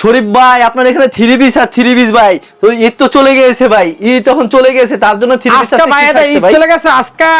শরীফ ভাই আপনার এখানে থ্রি পিস আর থ্রি পিস ভাই। তো ঈদ তো চলে গেছে ভাই। ঈদ তখন চলে গেছে তার জন্য থ্রি পিস চলে গেছে আজকে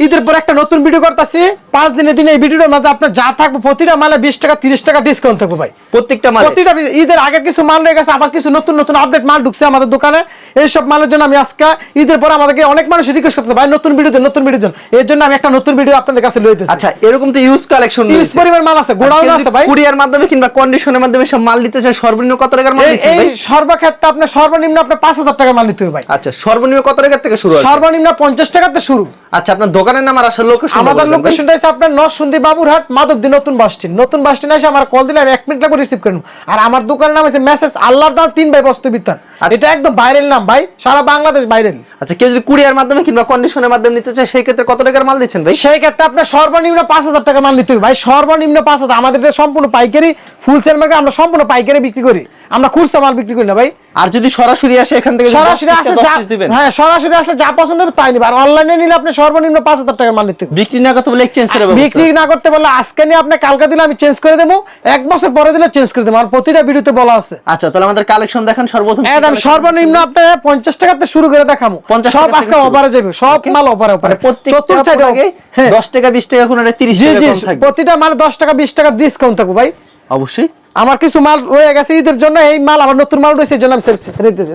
ঈদের পর একটা নতুন ভিডিও করতেছি। পাঁচ দিনে দিনে এই ভিডিওর মাঝে আপনার যা থাকবে প্রতিটা মালে বিশ টাকা তিরিশ টাকা ডিসকাউন্ট থাকবে ভাই। প্রত্যেকটা মাল? প্রতিটা ঈদের আগে কিছু মাল রয়ে গেছে আবার কিছু নতুন নতুন আপডেট মাল ঢুকছে আমাদের দোকানে। এইসব মালের জন্য আমি আজকে ঈদের পর আমাদেরকে অনেক মানুষ রিকোয়েস্ট করতে ভাই নতুন ভিডিও নতুন ভিডিও দেন এর জন্য আমি একটা নতুন ভিডিও আপনাদের কাছে লইতেছি আচ্ছা এরকম তো ইউজ কালেকশন ইউজ পরিমাণ মাল আছে গোডাউন আছে ভাই। কুরিয়ার মাধ্যমে কিংবা কন্ডিশনের মাধ্যমে সব মাল নিতে চাই সর্বনিম্ন কত টাকার মাল দিচ্ছেন এই ভাই? সর্বক্ষেত্রে আপনার সর্বনিম্ন আপনার পাঁচ হাজার টাকা মাল নিতে হবে ভাই। আচ্ছা সর্বনিম্ন কত টাকার থেকে শুরু সর্বনিম্ন পঞ্চাশ টাকাতে শুরু। আচ্ছা আপনার দোকানের নাম আর আসল লোকেশন আমাদের লোকেশনটা হচ্ছে আপনার নরসুন্দি বাবুরহাট মাধবদী নতুন বাস স্ট্যান্ড। নতুন বাস স্ট্যান্ড এসে আমার কল দিলে আমি এক মিনিট লাগবে রিসিভ করে আর আমার দোকানের নাম হচ্ছে মেসেজ আল্লাহর দাম তিন ভাই বস্তু বিতান। এটা একদম ভাইরাল নাম ভাই। সারা বাংলাদেশ ভাইরাল আচ্ছা কেউ যদি কুরিয়ার মাধ্যমে কিংবা কন্ডিশনের মাধ্যমে নিতে চায় সেই ক্ষেত্রে কত টাকার মাল দিচ্ছেন ভাই? সেই ক্ষেত্রে আপনার সর্বনিম্ন পাঁচ হাজার টাকা মাল নিতে হবে ভাই। সর্বনিম্ন পাঁচ হাজার। আমাদের সম্পূর্ণ পাইকারি ফুল সেল মার্কেট আমরা সম্পূর্ণ পাইকারি বিক্রি করি। আমরা খুচরা মাল বিক্রি করি না ভাই। আর যদি সরাসরি আসে এখান থেকে সরাসরি 10 আসলে দিবেন? হ্যাঁ সরাসরি আসলে যা পছন্দ হবে তাই নিবে। আর অনলাইনে নিলে আপনি সর্বনিম্ন পাঁচ হাজার টাকা মাল নিতে বিক্রি না করতে বলে এক্সচেঞ্জ করে বিক্রি না করতে পারলে আজকে নিয়ে আপনি কালকে দিলে আমি চেঞ্জ করে দেবো। এক বছর পরে দিলে চেঞ্জ করে দেবো। আর প্রতিটা ভিডিওতে বলা আছে। আচ্ছা তাহলে আমাদের কালেকশন দেখান সর্বপ্রথম। একদম সর্বনিম্ন আপনি পঞ্চাশ টাকাতে শুরু করে দেখাবো। 50 সব আজকে। অফারে যাবে। সব মাল অফারে অফারে মানে প্রত্যেকটা সাইডে প্রোডাক্টে হ্যাঁ। 10 টাকা 20 টাকা কোনটা 30 জি টাকা কম থাকবে। প্রতিটা মাল দশ টাকা বিশ টাকা ডিসকাউন্ট থাকব ভাই। অবশ্যই। আমার কিছু মাল রয়ে গেছে ঈদের জন্য এই মাল আবার নতুন মাল রয়েছে এই জন্য আমি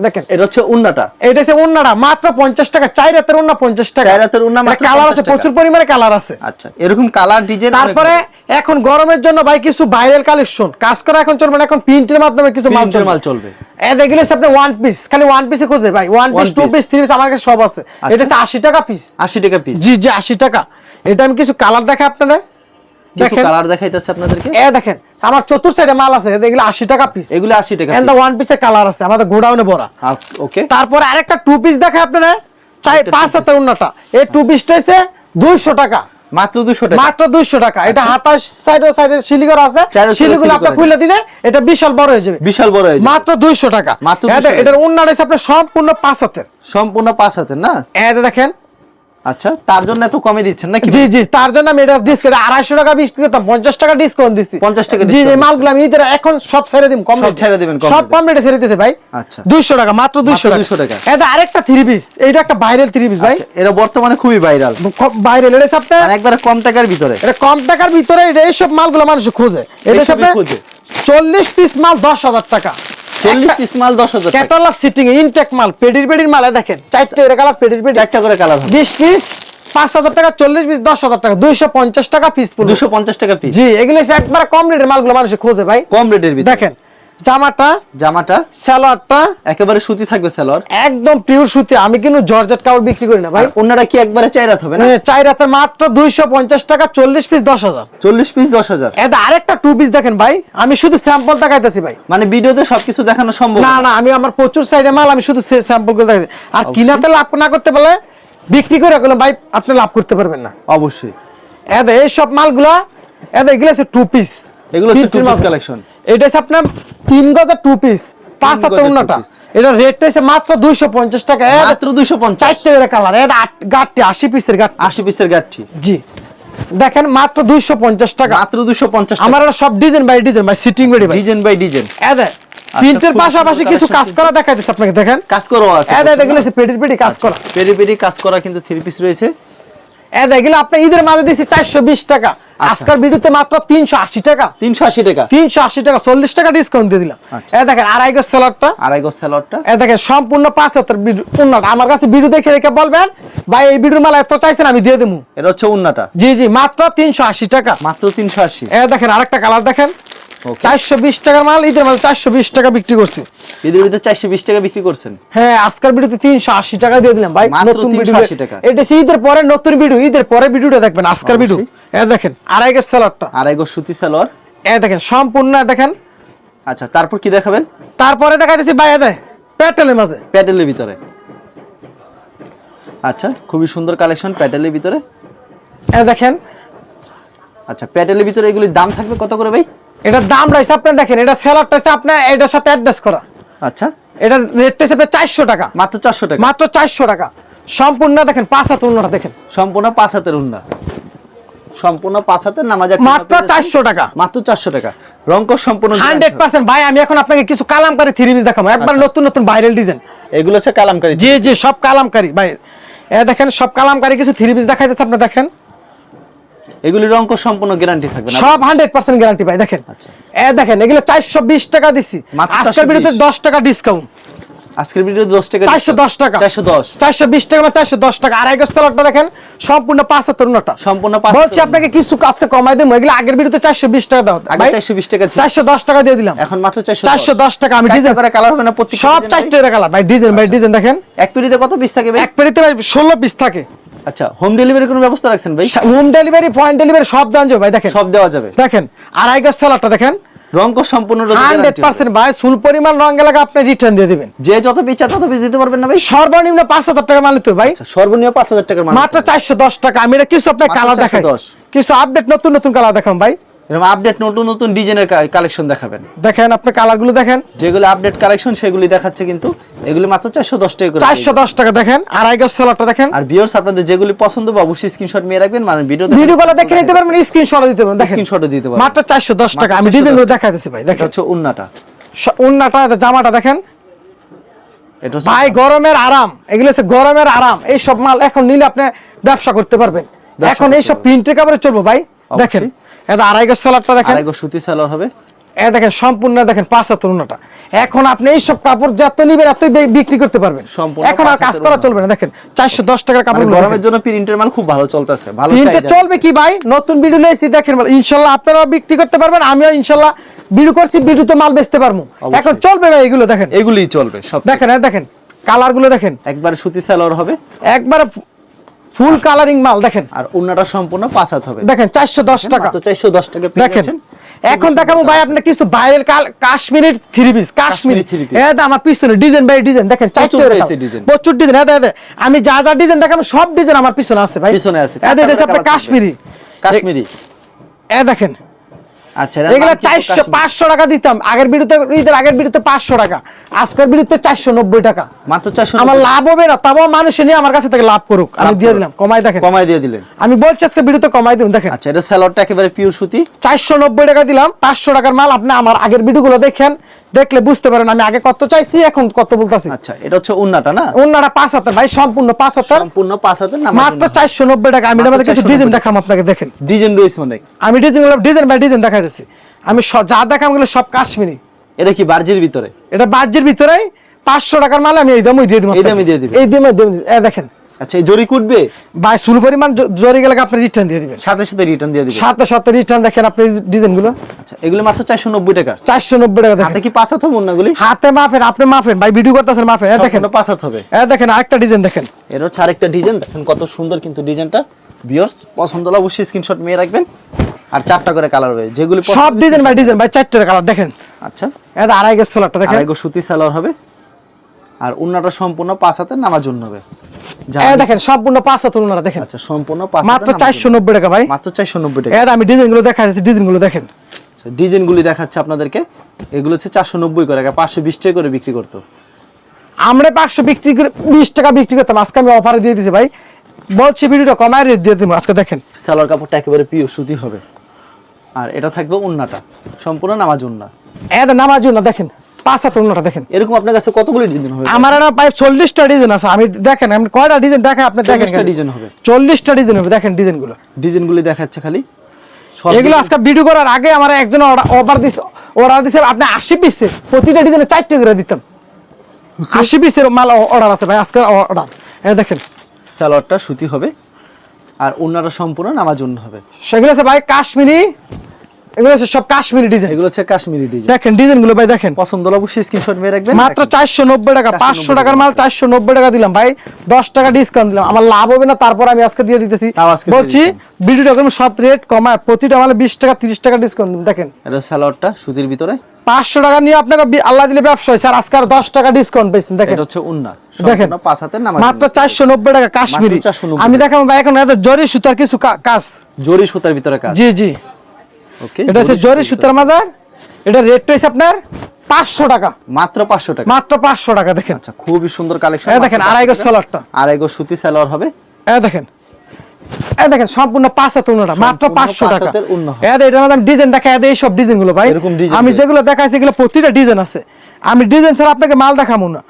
দেখেন। এটা হচ্ছে উন্নাটা। এটা হচ্ছে অন্যরা মাত্র পঞ্চাশ টাকা চাই রাতের অন্য পঞ্চাশ টাকা। চার রাতের মাত্র কালার আছে প্রচুর পরিমাণে কালার আছে। আচ্ছা এরকম কালার ডিজাইন তারপরে এখন গরমের জন্য ভাই কিছু ভাইরাল কালেকশন কাজ করা এখন চলবে না এখন প্রিন্টের মাধ্যমে কিছু মাল মাল চলবে। এ দেখলে আপনি ওয়ান পিস খালি ওয়ান পিসে খুঁজে ভাই। One piece two piece three piece আমার কাছে সব আছে। আচ্ছা। এটা হচ্ছে আশি টাকা পিস 80 টাকা পিস জি জি আশি টাকা। এটা আমি কিছু কালার দেখাই আপনারা দেখেন। কালার দেখাইতেছে আপনাদেরকে? এ দেখেন। আমার চতুর সাইডে মাল আছে এগুলো আশি টাকা পিস এগুলো 80 টাকা এন্ড ওয়ান পিসের কালার আছে আমাদের গোডাউনে ভরা। ওকে তারপরে আরেকটা টু পিস দেখায় আপনারা চাই পাঁচ হাতে উন্নটা এই টু পিসটা হচ্ছে দুইশো টাকা। মাত্র 200 টাকা। মাত্র দুইশো টাকা। এটা হাতাশ সাইড ও সাইডে শিলিগর আছে। শিলিগুলো খুলে দিলে এটা বিশাল বড় হয়ে যাবে। বিশাল বড় মাত্র দুইশো টাকা। মাত্র 200 এটার হচ্ছে আপনার সম্পূর্ণ পাঁচ হাতের। সম্পূর্ণ পাঁচ হাতের না? এটা দেখেন। আচ্ছা তার জন্য এত কমে দিচ্ছেন নাকি? জি জি তার জন্য আমি এটা ডিসকাউন্ট আড়াইশো টাকা বিক্রি করতাম পঞ্চাশ টাকা ডিসকাউন্ট দিচ্ছি 50 টাকা জি জি মালগুলো আমি এখন সব ছেড়ে দিম কম সব ছেড়ে দিবেন সব rate কম রেটে ছেড়ে দিতেছে ভাই। আচ্ছা। দুইশো টাকা মাত্র দুইশো মাত্র টাকা। 200 টাকা। এটা আরেকটা থ্রি পিস এইটা একটা ভাইরাল থ্রি পিস ভাই। আচ্ছা, এরা বর্তমানে খুবই ভাইরাল ভাইরাল এটা আপনার মানে একবারে কম টাকার ভিতরে। এটা কম টাকার ভিতরে এটা এইসব মালগুলো মানুষ খোঁজে। এটা খোঁজে। চল্লিশ পিস মাল দশ হাজার টাকা। 40 পিস মাল 10000 টাকা ক্যাটালগ সিটিং ইনটেক মাল পেডির পেডির মাল দেখেন চারটে এর কালার পেডির পেডির। চারটা করে কালার হবে। বিশ পিস পাঁচ হাজার টাকা চল্লিশ পিস দশ হাজার টাকা দুইশো পঞ্চাশ টাকা পিস 250 টাকা পিস জি এগুলো একবারে কম রেটের মালগুলো মানুষ খোঁজে ভাই। কম রেটের দেখেন জামাটা জামাটা স্যালোয়ারটা একেবারে সুতি থাকবে সালোয়ার। একদম পিওর সুতি আমি কিন্তু জর্জেট কাপড় বিক্রি করি না ভাই। ওনারা কি একবারে চাইরাত হবে না? এ, চাই রাতে মাত্র দুইশো পঞ্চাশ টাকা চল্লিশ পিস দশ হাজার। 40 পিস 10000 এটা আরেকটা টু পিস দেখেন ভাই আমি শুধু স্যাম্পল দেখাইতেছি ভাই। মানে ভিডিওতে সবকিছু দেখানো সম্ভব না না। আমি আমার প্রচুর সাইডে মাল আমি শুধু স্যাম্পল করে দেখাইছি আর কিনাতে লাভ না করতে পারলে বিক্রি করে কোনো ভাই আপনি লাভ করতে পারবেন না। অবশ্যই। এই সব মালগুলা এদে এগুলো হচ্ছে টু পিস এগুলো হচ্ছে two piece collection। এটা আপনার তিন গজের টু পিস পাঁচ হাতে উন্নটা। এটা রেটটা হচ্ছে মাত্র দুইশো পঞ্চাশ টাকা। মাত্র 250 চারটে করে কালার এটা গাঠটি আশি পিসের গাঠ 80 পিসের গাঠি জি। দেখেন মাত্র দুইশো পঞ্চাশ টাকা। মাত্র 250 টাকা। আমার সব design by design by sitting design by design প্রিন্টের পাশাপাশি কিছু কাজ করা দেখা যাচ্ছে আপনাকে দেখেন। কাজ করা আছে পেডির পেডি কাজ করা। কাজ করা কিন্তু থ্রি পিস রয়েছে। আপনি ঈদের মাঝে দিচ্ছি চারশো বিশ টাকা। আচ্ছা। আজকাল ভিডিওতে মাত্র তিনশো আশি টাকা। 380 টাকা। তিনশো আশি টাকা চল্লিশ টাকা ডিসকাউন্ট দিয়ে দিলাম। আচ্ছা। এ দেখেন আড়াই গজ সেলারটা আড়াই গজ সালোয়ারটা এ দেখেন সম্পূর্ণ পাঁচ হাতের আমার কাছে ভিডিও দেখে রেখে বলবেন ভাই এই ভিডিওর মালা এত চাইছেন আমি দিয়ে দেবো এটা হচ্ছে উন্নাটা। জি জি মাত্র তিনশো আশি টাকা। মাত্র 380 এ দেখেন আরেকটা কালার দেখেন. চারশো বিশ টাকার মাল ঈদের মাল চারশো বিশ টাকা বিক্রি করছি। এদের ভিতরে 420 টাকা বিক্রি করছেন? হ্যাঁ আজকের ভিডিওতে তিনশো আশি টাকা দিয়ে দিলাম। ভাই নতুন ভিডিও। টাকা। এটা ঈদের পরে নতুন ভিডিও ঈদের পরে ভিডিওটা দেখবেন আজকের ভিডিও। এ দেখেন আড়াই গজ আড়াই গজ সুতি সালোয়ার এ দেখেন সম্পূর্ণ দেখেন। আচ্ছা তারপর কি দেখাবেন? তারপরে দেখা যাচ্ছে ভাই এ দেখ প্যাটেলের মাঝে। প্যাটেলের ভিতরে। আচ্ছা খুবই সুন্দর কালেকশন প্যাটেলের ভিতরে। এ দেখেন। আচ্ছা প্যাটেলের ভিতরে এগুলির দাম থাকবে কত করে ভাই? এটার দাম রয়েছে আপনি দেখেন এটা সেলারটা হচ্ছে আপনার এটার সাথে অ্যাডজাস্ট করা। আচ্ছা। এটা রেটটা আপনার চারশো টাকা। মাত্র 400 টাকা? মাত্র চারশো টাকা। সম্পূর্ণ দেখেন পাঁচ হাত অন্যটা দেখেন। সম্পূর্ণ পাঁচ হাতের উন্না। সম্পূর্ণ পাঁচ হাতের নামাজ মাত্র। চারশো টাকা। মাত্র চারশো টাকা। রঙ্ক সম্পূর্ণ হান্ড্রেড পার্সেন্ট। ভাই আমি এখন আপনাকে কিছু কালামকারি থ্রি পিস দেখাবো। একবার আচ্ছা। নতুন নতুন ভাইরাল ডিজাইন এগুলো হচ্ছে কালামকারি। জি জি সব কালামকারি। ভাই এ দেখেন সব কালামকারি কিছু থ্রি পিস দেখাইতেছে আপনি দেখেন। এগুলি রঙ্ক সম্পূর্ণ গ্যারান্টি থাকবে সব হান্ড্রেড পার্সেন্ট গ্যারান্টি ভাই দেখেন। আচ্ছা। এ দেখেন এগুলো চারশো বিশ টাকা দিছি। আজকের ভিডিওতে দশ টাকা ডিসকাউন্ট আজকের ভিডিও দশ টাকা চারশো দশ টাকা। চারশো দশ। চারশো বিশ টাকা বা টাকা। দেখেন সম্পূর্ণ পাঁচ হাজার নটা সম্পূর্ণ বলছি আপনাকে কিছু আজকে কমাই দেবো এগুলো আগের ভিডিওতে চারশো বিশ টাকা দাও আগে চারশো বিশ টাকা ছিল। চারশো দশ টাকা দিয়ে দিলাম। এখন মাত্র চারশো চারশো দশ টাকা আমি ডিজাইন করে কালার হবে না প্রত্যেক সব চারটে কালার ভাই ডিজাইন ভাই ডিজাইন দেখেন। এক পিড়িতে কত পিস থাকে ভাই? এক পেরিতে ভাই ষোলো পিস থাকে। আচ্ছা হোম ডেলিভারি কোনো ব্যবস্থা রাখছেন ভাই? হোম ডেলিভারি পয়েন্ট ডেলিভারি সব দেওয়া যাবে ভাই দেখেন। সব দেওয়া যাবে। দেখেন আড়াই গাছ তলাটা দেখেন। রঙ্ক সম্পূর্ণ হান্ড্রেড পার্সেন্ট ভাই ফুল পরিমাণ রঙ এলাকা আপনি রিটার্ন দিয়ে দেবেন। যে যত পিস তত পিস দিতে পারবেন না ভাই। সর্বনিম্ন পাঁচ হাজার টাকা মালিত ভাই। আচ্ছা, সর্বনিম্ন পাঁচ হাজার টাকা মাত্র চারশো দশ টাকা। আমি এটা কিছু আপনার কালার দেখাই। 410 কিছু আপডেট নতুন নতুন কালার দেখাম ভাই। এরকম আপডেট নতুন নতুন ডিজাইনের কালেকশন দেখাবেন। দেখেন আপনি কালারগুলো দেখেন। যেগুলো আপডেট কালেকশন সেগুলি দেখাচ্ছে কিন্তু এগুলি মাত্র চারশো দশ টাকা করে চারশো দশ টাকা দেখেন আড়াই গজ তলাটা দেখেন। আর ভিউয়ার্স আপনাদের যেগুলি পছন্দ বা অবশ্যই স্ক্রিনশট নিয়ে রাখবেন মানে ভিডিও ভিডিও কলে দেখে নিতে পারবেন স্ক্রিনশট দিতে পারবেন দেখেন। স্ক্রিনশটও দিতে পারবেন। মাত্র চারশো দশ টাকা আমি মাত্র 410 ডিজাইনগুলো দেখাই দিচ্ছি ভাই দেখেন। হচ্ছে উন্নাটা। উন্নাটা জামাটা দেখেন। এটা ভাই গরমের আরাম। এগুলো হচ্ছে গরমের আরাম। এই সব মাল এখন নিলে আপনি ব্যবসা করতে পারবেন। এখন এই করতে সব প্রিন্টের কাপড়ে চলবো ভাই দেখেন। এটা আড়াই গজ সালাডটা দেখেন। আড়াই গজ সুতি সালোয়ার হবে। এ দেখেন সম্পূর্ণ দেখেন পাঁচ হাত এখন আপনি এই সব কাপড় যত নিবেন এতই বিক্রি করতে পারবেন। এখন আর কাজ করা চলবে না। দেখেন চারশো দশ টাকার কাপড় মানে গরমের জন্য প্রিন্টের মাল খুব ভালো চলতেছে ভালো প্রিন্টে চলবে কি ভাই? নতুন ভিডিও নিয়েছি দেখেন ভালো ইনশাল্লাহ আপনারাও বিক্রি করতে পারবেন আমিও ইনশাল্লাহ ভিডিও করছি ভিডিওতে মাল বেচতে পারব। এখন চলবে ভাই এগুলো দেখেন। এগুলিই চলবে সব দেখেন দেখেন কালারগুলো দেখেন। একবার সুতি সালোয়ার হবে। একবারে ফুল কালারিং মাল দেখেন। আর উন্নাটা সম্পূর্ণ পাঁচ হাত হবে। দেখেন চারশো দশ টাকা। তো চারশো দশ টাকা দেখেন এখন দেখাবো ভাই আপনার কিছু বাইরের কাশ্মীরের three piece Kashmiri. Three piece এটা আমার পিছনে ডিজাইন বাই ডিজাইন দেখেন প্রচুর ডিজাইন হ্যাঁ এটা আমি যা যা ডিজাইন দেখাবো সব ডিজাইন আমার পিছনে আছে ভাই। পিছনে আছে। এটা এটা আপনার কাশ্মীরি। কাশ্মীরি। এ দেখেন আচ্ছা এগুলো চারশো পাঁচশো টাকা দিতাম। আগের বিরুদ্ধে ঈদের আগের বিরুদ্ধে পাঁচশো টাকা। আজকের বিরুদ্ধে চারশো নব্বই টাকা। মাত্র চারশো আমার লাভ হবে না তাও মানুষ নিয়ে আমার কাছে থেকে লাভ করুক। আমি দিয়ে দিলাম কমাই দেখেন। কমাই দিয়ে দিলেন। আমি বলছি আজকে বিরুদ্ধে কমাই দিন দেখেন। আচ্ছা এটা একেবারে পিওর সুতি। চারশো নব্বই টাকা দিলাম পাঁচশো টাকার মাল আপনি আমার আগের ভিডিও গুলো দেখেন। দেখলে বুঝতে পারেন আমি আগে কত চাইছি এখন কত বলতাছি। আচ্ছা এটা হচ্ছে উন্নাটা না? অন্যরা পাঁচ হাজার ভাই সম্পূর্ণ পাঁচ হাজার সম্পূর্ণ পাঁচ হাতের না মাত্র চারশো নব্বই টাকা। আমি মধ্যে কিছু ডিজাইন দেখাম আপনাকে দেখেন। ডিজাইন রয়েছে অনেক। আমি ডিজাইন ডিজাইন বাই ডিজাইন দেখা যাচ্ছি আমি যা দেখামগুলো সব কাশ্মীরি। এটা কি বার্জির ভিতরে? এটা বাজ্যের ভিতরে পাঁচশো টাকার মাল আমি এই দামই দিয়ে দিব এই দামই দিয়ে দিবেন। এই দামে। দেখেন আচ্ছা জরি কুটবে ভাই সুল পরিমাণ জরি গেলে আপনি রিটার্ন দিয়ে দিবেন? সাথে সাথে রিটার্ন দিয়ে দিবেন। সাথে সাথে রিটার্ন দেখেন আপনি ডিজাইনগুলো আচ্ছা এগুলো মাত্র চারশো নব্বই টাকা। চারশো নব্বই টাকা হাতে কি পাঁচ হাত হবে উন্নাগুলি হাতে মাফেন আপনি মাফেন ভাই ভিডিও করতেছেন মাফেন এ দেখেন। পাঁচ হাত হবে। এ দেখেন আরেকটা ডিজাইন দেখেন। এর হচ্ছে আরেকটা ডিজাইন দেখেন কত সুন্দর কিন্তু ডিজাইনটা বিয়র্স পছন্দ হলে অবশ্যই স্ক্রিনশট নিয়ে রাখবেন। আর চারটা করে কালার হবে। যেগুলি সব ডিজাইন বাই ডিজাইন ভাই চারটে কালার দেখেন। আচ্ছা। এটা আড়াই গেছ সোলারটা দেখেন। আড়াই গো সুতি সালোয়ার হবে। আর উন্নাটা সম্পূর্ণ পাঁচ হাতে নামার জন্য হবে দেখেন সম্পূর্ণ পাঁচ হাত ওনারা দেখেন। আচ্ছা সম্পূর্ণ পাঁচ মাত্র চারশো নব্বই টাকা ভাই। মাত্র চারশো নব্বই টাকা। আমি ডিজাইনগুলো দেখা যাচ্ছে ডিজাইনগুলো দেখেন। আচ্ছা, ডিজাইনগুলি দেখাচ্ছে আপনাদেরকে। এগুলো হচ্ছে চারশো নব্বই করে পাঁচশো বিশ টাকা করে বিক্রি করতো। আমরা পাঁচশো বিক্রি করে বিশ টাকা বিক্রি করতাম আজকে আমি অফারে দিয়ে দিছি ভাই। বলছি ভিডিওটা কমায় রেট দিয়ে দিব আজকে দেখেন। সালোয়ার কাপড়টা একেবারে পিওর সুতি হবে। আর এটা থাকবে উন্নাটা সম্পূর্ণ নামাজ উন্না। এদের নামার জন্য দেখেন। পাঁচ হাত দেখেন। এরকম আপনার কাছে কতগুলি ডিজাইন হবে? আমার একটা প্রায় চল্লিশটা ডিজাইন আছে। আমি দেখেন আমি কয়টা ডিজাইন দেখেন আপনি দেখেন ডিজাইন হবে। চল্লিশটা ডিজাইন হবে দেখেন ডিজাইনগুলো ডিজাইনগুলি দেখাচ্ছে খালি। এগুলো আজকে ভিডিও করার আগে আমার একজন অর্ডার দিছে অর্ডার দিছে আপনি আশি পিসে প্রতিটা ডিজাইনে চারটে করে দিতাম আশি পিসের মাল অর্ডার আছে ভাই আজকে অর্ডার এই দেখেন। সালোয়ারটা সুতি হবে আর উন্নাটা সম্পূর্ণ নামাজ উন্ন হবে। সেগুলো আছে ভাই কাশ্মীরি এগুলো হচ্ছে সব কাশ্মীরি ডিজাইন এগুলো হচ্ছে কাশ্মীরি ডিজাইন দেখেন ডিজাইনগুলো ভাই দেখেন। পছন্দ হলে অবশ্যই স্ক্রিনশট মেরে রাখবেন। মাত্র চারশো নব্বই টাকা 490 টাকার মাল চারশো নব্বই টাকা দিলাম। ভাই দশ টাকা ডিসকাউন্ট দিলাম। আমার লাভ হবে না তারপর আমি আজকে দিয়ে দিতেছি। তাও আজকে দিয়ে বলছি ভিডিওটা কোনো সব রেট কমায় প্রতিটা মালে বিশ টাকা তিরিশ টাকা ডিসকাউন্ট দেখেন। এটা সালোয়ারটা সুতির ভিতরে। পাঁচশো টাকা নিয়ে আপনাকে আল্লাহ দিলে ব্যবসা হয়। স্যার আজকে আর দশ টাকা ডিসকাউন্ট পেয়েছেন দেখেন। এটা হচ্ছে উন্না। দেখেন। পাঁচ হাতের নামাজ। মাত্র চারশো নব্বই টাকা কাশ্মীরি। আমি দেখাবো ভাই এখন এত জরি সুতার কিছু কাজ। জরি সুতার ভিতরে কাজ। জি জি। এটা হচ্ছে জরি সুতার মাজার এটা রেট হয়েছে আপনার পাঁচশো টাকা। মাত্র পাঁচশো টাকা? মাত্র পাঁচশো টাকা দেখেন। আচ্ছা খুবই সুন্দর কালেকশন দেখেন আড়াই গজ সোলারটা আড়াই গজ সুতি সালোয়ার হবে? এ দেখেন দেখেন সম্পূর্ণ পাঁচ হাত উন্নটা মাত্র পাঁচশো টাকা। ডিজাইন দেখা ডিজাইনগুলো ভাই। আমি যেগুলো দেখাইছি এগুলো প্রতিটা ডিজাইন আছে। আমি ডিজাইন ছাড়া আপনাকে মাল দেখাবো না।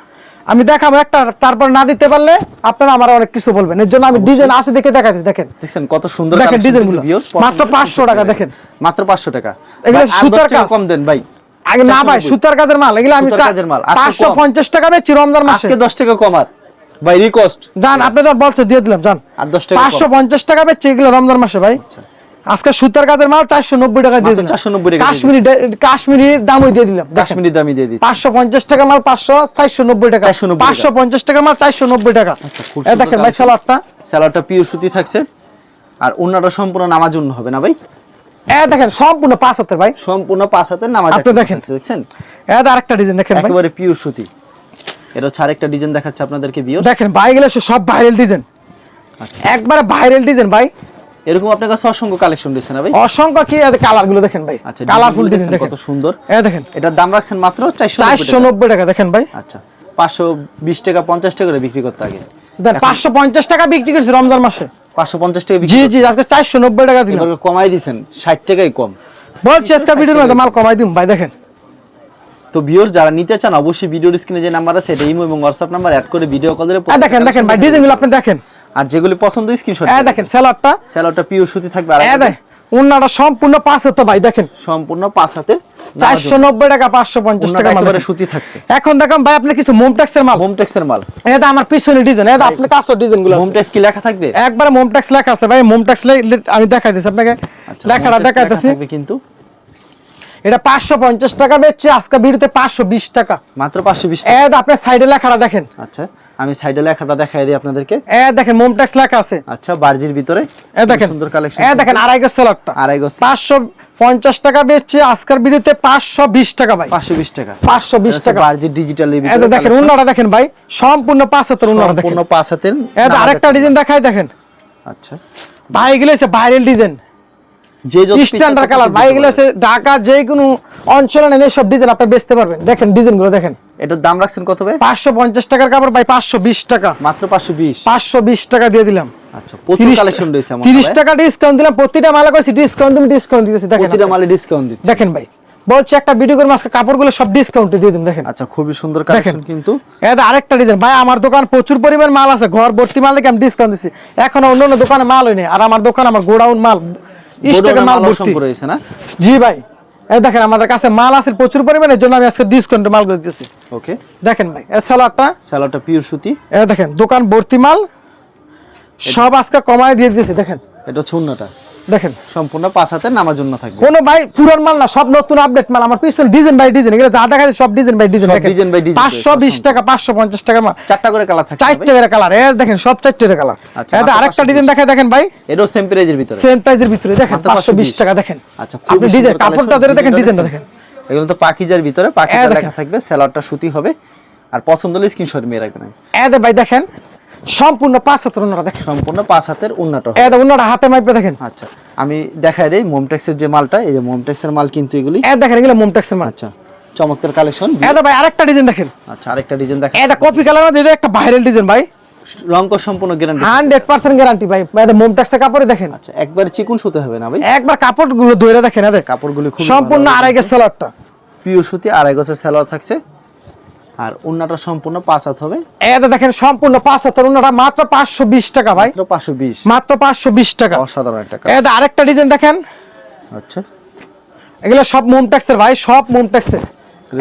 আমি দেখাবো একটা তারপর না দিতে পারলে আপনারা আমার অনেক কিছু বলবেন। এর জন্য আমি ডিজাইন আছে দেখে দেখাচ্ছি দেখেন। দেখছেন কত সুন্দর দেখেন কিন্তু গুলো। মাত্র পছন্দ 500 টাকা দেখেন। মাত্র পাঁচশো টাকা। এগুলো সুতার কাজ। কম দেন ভাই। আগে না ভাই সুতার কাজের মাল এগুলো আমি সুতার কাজের মাল, আজকে পাঁচশো কম। পঞ্চাশ টাকা বেচছি রমজান মাসে। আজকে দশ টাকা কমার ভাই রিকোয়েস্ট যান আপনি তো বলছে দিয়ে দিলাম যান আর 10 টাকা পাঁচশো কম। পঞ্চাশ টাকা বেচছি এগুলো রমজান মাসে ভাই। আজকে সুতার কাজের মাল চারশো নব্বই টাকা দিয়ে চারশো নব্বই 490 টাকা কাশ্মীরি ডে- কাশ্মীরি দামই দিয়ে দিলাম। কাশ্মীরি দামি দিয়ে দিচ্ছি। পাঁচশো পঞ্চাশ টাকা মাল পাঁচশো চারশো নব্বই টাকা। 490 টাকা। পাঁচশো পঞ্চাশ টাকা মাল চারশো নব্বই টাকা। আচ্ছা, দেখেন ভাই। সালাদটা স্যালাডটা পিওর সুতি থাকছে। আর অন্যটা সম্পূর্ণ নামার জন্য হবে না ভাই? এ দেখেন সম্পূর্ণ পাঁচ হাতের ভাই। সম্পূর্ণ পাঁচ হাতের নামাজ আপনি দেখেন। দেখছেন? এ আরেকটা ডিজাইন দেখেন ভাই। একেবারে পিওর সুতি। এটা হচ্ছে আরেকটা ডিজাইন দেখাচ্ছে আপনাদেরকে বিয়র দেখেন ভাই গেলে সব ভাইরাল ডিজাইন আচ্ছা। একবারে ভাইরাল ডিজাইন ভাই। এরকম আপনার কাছে অসংখ্য কালেকশন দিচ্ছে না ভাই? অসংখ্য কি কালারগুলো দেখেন ভাই। আচ্ছা কালারফুল ডিজাইন কত সুন্দর। এ দেখেন। এটার দাম রাখছেন মাত্র চারশো চারশো নব্বই টাকা দেখেন ভাই। আচ্ছা পাঁচশো বিশ টাকা পঞ্চাশ টাকা করে বিক্রি করতে আগে। দেন পাঁচশো পঞ্চাশ টাকা বিক্রি করছি রমজান মাসে। পাঁচশো পঞ্চাশ টাকা বিক্রি জি জি আজকে চারশো নব্বই টাকা দিলাম। কমাই দিছেন ষাট টাকাই কম। বলছি আজকে ভিডিওর মধ্যে মাল কমাই দিম ভাই দেখেন। তো ভিউয়ার্স যারা নিতে চান অবশ্যই ভিডিওর স্ক্রিনে যে নাম্বার আছে এটা ইমো এবং হোয়াটসঅ্যাপ নাম্বার অ্যাড করে ভিডিও কল এ দেখেন দেখেন ভাই ডিজাইনগুলো আপনি দেখেন। আর যেগুলি পছন্দ স্ক্রিনশট এ দেখেন স্যালাডটা স্যালোটা পিওর সুতি থাকবে আর এ দেখ উন্নাটা সম্পূর্ণ পাঁচ হাতে ভাই দেখেন। সম্পূর্ণ পাঁচ হাতের চারশো নব্বই টাকা পাঁচশো পঞ্চাশ টাকা মাল সুতি থাকছে। এখন দেখেন ভাই আপনি কিছু মোমটেক্সের মাল? হোমটেক্সের মাল। এটা আমার পিছনে ডিজাইন এটা আপনি কাজের ডিজাইনগুলো আছে। হোমটেক্স কি লেখা থাকবে? একবারে মোমটেক্স লেখা আছে ভাই মোমটেক্স আমি দেখাই দিচ্ছি আপনাকে। আচ্ছা, লেখাটা দেখাইতেছি। কিন্তু। এটা পাঁচশো পঞ্চাশ টাকা বেচছে আজকে ভিডিওতে পাঁচশো বিশ টাকা। মাত্র পাঁচশো বিশ এ আপনার সাইডে লেখাটা দেখেন। আচ্ছা। আমি সাইডে লেখাটা দেখাই দিই আপনাদেরকে। এ দেখেন মোমটেক্স লেখা আছে। আচ্ছা বার্জির ভিতরে এ দেখেন সুন্দর কালেকশন এ দেখেন আড়াই গজ সেলারটা আড়াই গজ। পাঁচশো পঞ্চাশ টাকা বেচছে আজকের ভিডিওতে পাঁচশো বিশ টাকা ভাই। পাঁচশো বিশ টাকা। পাঁচশো বিশ টাকা। বার্জির ডিজিটাল এ দেখেন উন্নাটা দেখেন ভাই সম্পূর্ণ পাঁচ হাতের উন্নাটা দেখেন। সম্পূর্ণ পাঁচ হাতের এ আরেকটা ডিজাইন দেখাই দেখেন। আচ্ছা। ভাই এগুলো হচ্ছে ভাইরাল ডিজাইন যে স্ট্যান্ডার্ড কালার ভাই এগুলো হচ্ছে ঢাকা যে কোনো অঞ্চলে নেমে সব ডিজাইন আপনি বেচতে পারবেন। দেখেন ডিজাইনগুলো দেখেন। এটার দাম রাখছেন কত ভাই? পাঁচশো পঞ্চাশ টাকার কাপড় ভাই পাঁচশো বিশ টাকা। মাত্র পাঁচশো বিশ? পাঁচশো বিশ টাকা দিয়ে দিলাম। আচ্ছা প্রচুর কালেকশন রয়েছে আমার তিরিশ টাকা ডিসকাউন্ট দিলাম প্রতিটা মালা করছি ডিসকাউন্ট তুমি ডিসকাউন্ট দিতেছি প্রতিটা মালে ডিসকাউন্ট দিচ্ছে। দেখেন ভাই বলছি একটা ভিডিও করে আজকে কাপড়গুলো সব ডিসকাউন্টে দিয়ে দিন দেখেন। আচ্ছা খুবই সুন্দর কালেকশন কিন্তু। এটা আরেকটা ডিজাইন ভাই আমার দোকান প্রচুর পরিমাণ মাল আছে ঘর ভর্তি মাল দেখে আমি ডিসকাউন্ট দিচ্ছি এখনও অন্য অন্য দোকানে মাল হয়নি আর আমার দোকান আমার গোডাউন মাল স্টকে গোডাউনে মাল ভর্তি। জি ভাই। দেখেন আমাদের কাছে মাল আছে প্রচুর পরিমাণে জন্য আমি আজকে ডিসকাউন্ট মাল করে দিয়েছি ওকে দেখেন ভাই স্যালাডটা স্যালাডটা পিওর সুতি। দেখেন দোকান ভর্তি মাল সব আজকে কমায় দিয়ে দিয়েছি দেখেন। এটা দেখেন সম্পূর্ণ পাঁচ হাতের নামার জন্য থাকবে। কোন ভাই পুরান মাল না সব নতুন আপডেট মাল আমার পিছনে ডিজাইন বাই ডিজাইন এগুলো যা দেখা সব design by design design by পাঁচশো বিশ টাকা পাঁচশো পঞ্চাশ টাকা মাল। চারটা করে কালার চারটে করে কালার এ দেখেন সব চারটে কালার আচ্ছা, এটা আরেকটা ডিজাইন দেখে দেখেন ভাই। এটাও সেম প্রাইজের ভিতরে। সেম প্রাইজের ভিতরে দেখেন পাঁচশো বিশ 520 টাকা দেখেন। আচ্ছা আপনি ডিজাইন কাপড়টা ধরে দেখেন ডিজাইনটা দেখেন। এগুলো তো পাকিজার ভিতরে পাকিজা লেখা থাকবে সুতি হবে। আর পছন্দ হলে স্ক্রিনশট মেয়ে রাখবেন। এ ভাই দেখেন সম্পূর্ণ পাঁচ হাতের ওনারা দেখেন। সম্পূর্ণ পাঁচ হাতের উন্নত এ দে ওনারা হাতে মাইপে দেখেন। আচ্ছা আমি দেখাই দেই মোমটেক্সের যে মালটা এই যে মোমটেক্সের মাল কিন্তু এগুলি। এ দেখেন এগুলো মোমটেক্সের মাল। আচ্ছা চমৎকার কালেকশন। এ দে ভাই আরেকটা ডিজাইন দেখেন। আচ্ছা আরেকটা ডিজাইন দেখা এ দে কপি কালার মধ্যে এটা একটা ভাইরাল ডিজাইন ভাই। রঙ সম্পূর্ণ গ্যারান্টি হান্ড্রেড পার্সেন্ট গ্যারান্টি ভাই। এ মোমটেক্সের কাপড়ে দেখেন। আচ্ছা একবার চিকুন সুতে হবে না ভাই? একবার কাপড়গুলো ধরে দেখেন দেখ কাপড়গুলি খুব সম্পূর্ণ আড়াই গেছে সালোয়ারটা। পিওর সুতি আড়াই গছের সালোয়ার থাকছে। আর উন্নাটা সম্পূর্ণ পাঁচ হাত হবে। এটা দেখেন সম্পূর্ণ পাঁচ হাতের ওনারা মাত্র পাঁচশো বিশ টাকা ভাই। মাত্র পাঁচশো বিশ। মাত্র পাঁচশো বিশ টাকা। অসাধারণ এটা আরেকটা ডিজাইন দেখেন। আচ্ছা। এগুলো সব মোমটেক্সের ভাই সব মোমটেক্সের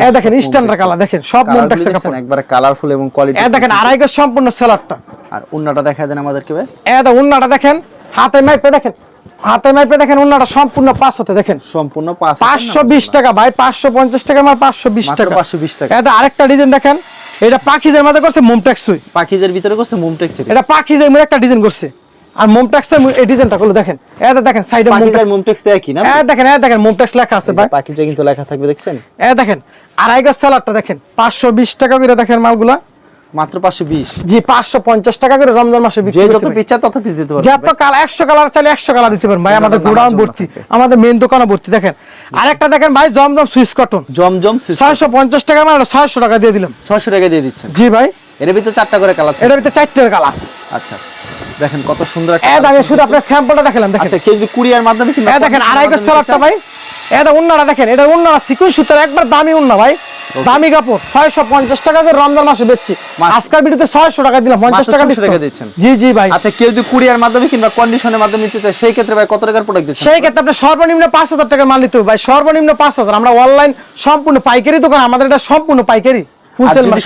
এ দেখেন স্ট্যান্ডার্ড কালার দেখেন সব কাপড়। একবারে কালারফুল এবং কোয়ালিটি এ দেখেন সম্পূর্ণ সেলারটা আর উন্নাটা দেখা দেন আমাদেরকে ভাই। এ দা উন্নাটা দেখেন হাতে মাইপে দেখেন হাতে মাইপে দেখেন সম্পূর্ণ পাঁচ হাতে দেখেন। সম্পূর্ণ পাঁচ পাঁচশো বিশ টাকা ভাই পাঁচশো পঞ্চাশ টাকা আমার পাঁচশো বিশ টাকা। 520 টাকা। এটা আরেকটা ডিজাইন দেখেন এটা পাখিজের মধ্যে করছে সুই পাখিজের ভিতরে করছে এটা পাখিজের মধ্যে একটা ডিজাইন করছে। আর মোমটেক্সের এই ডিজাইনটা গুলো দেখেন। এটা দেখেন সাইডে তো একই না? এ দেখেন এ দেখেন মোমটেক্স লেখা আছে ভাই। পাখিজা কিন্তু লেখা থাকবে দেখছেন? এ দেখেন আড়াই গজ স্যালাডটা দেখেন। পাঁচশো বিশ টাকা করে দেখেন মালগুলা। মাত্র পাঁচশো বিশ। জি পাঁচশো পঞ্চাশ টাকা করে রমজান মাসে বিক্রি যত। পিচ্ছা তত পিস দিতে পারবে যত কালার একশো কালার চাইলে একশো কালার দিতে পারেন ভাই আমাদের গোডাউন ভর্তি আমাদের মেন দোকানে ভর্তি দেখেন। আরেকটা দেখেন ভাই জমজম সুইচ কটন। জমজম ছয়শো পঞ্চাশ টাকা মানে ছয়শো টাকা দিয়ে দিলাম। ছয়শো টাকা দিয়ে দিচ্ছেন। জি ভাই। এর ভিতরে চারটা করে কালার এটার ভিতরে চারটে কালার। আচ্ছা দেখেন কত সুন্দর একটা এ দেখেন শুধু আপনার স্যাম্পলটা দেখালাম দেখেন আচ্ছা কেউ যদি কুরিয়ার মাধ্যমে কিংবা দেখেন আড়াই গজ সালাদটা ভাই। এটা উন্নাটা দেখেন এটা উন্নাটা সিকুয়েন্স সুতার একবার দামি উন্না ভাই। দামি কাপড় ছয়শো পঞ্চাশ টাকা করে রমজান মাসে বেচছি। আজকাল ভিডিওতে ছয়শো টাকা দিলাম পঞ্চাশ টাকা 600 টাকা দিচ্ছেন। জি জি ভাই। আচ্ছা কেউ যদি কুরিয়ার মাধ্যমে কিংবা কন্ডিশনের মাধ্যমে নিতে চায় সেই ক্ষেত্রে ভাই কত টাকার প্রোডাক্ট দিচ্ছেন? সেই ক্ষেত্রে আপনি সর্বনিম্ন পাঁচ হাজার টাকা মাল নিতে হবে ভাই। সর্বনিম্ন পাঁচ হাজার। আমরা অনলাইন সম্পূর্ণ পাইকারি দোকান আমাদের এটা সম্পূর্ণ পাইকারি।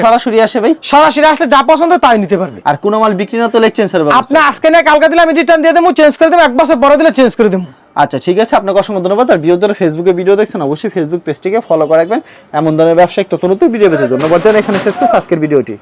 সরাসরি আসে ভাই? সরাসরি আসলে যা পছন্দ তাই নিতে পারবে। আর কোনো মাল বিক্রি না তো লেখছেন স্যার আপনি আজকে না কালকে দিলে আমি রিটার্ন দিয়ে দেবো চেঞ্জ করে দেবো এক বছর পরে দিলে চেঞ্জ করে দেবো। আচ্ছা ঠিক আছে আপনাকে অসংখ্য ধন্যবাদ। আর বিয়োগ যারা ফেসবুকে ভিডিও দেখছেন অবশ্যই ফেসবুক পেজটিকে ফলো করে রাখবেন। এমন ধরনের ব্যবসায়িক তথ্য নতুন ভিডিও পেতে ধন্যবাদ জানাই। এখানে শেষ করছি আজকের ভিডিওটি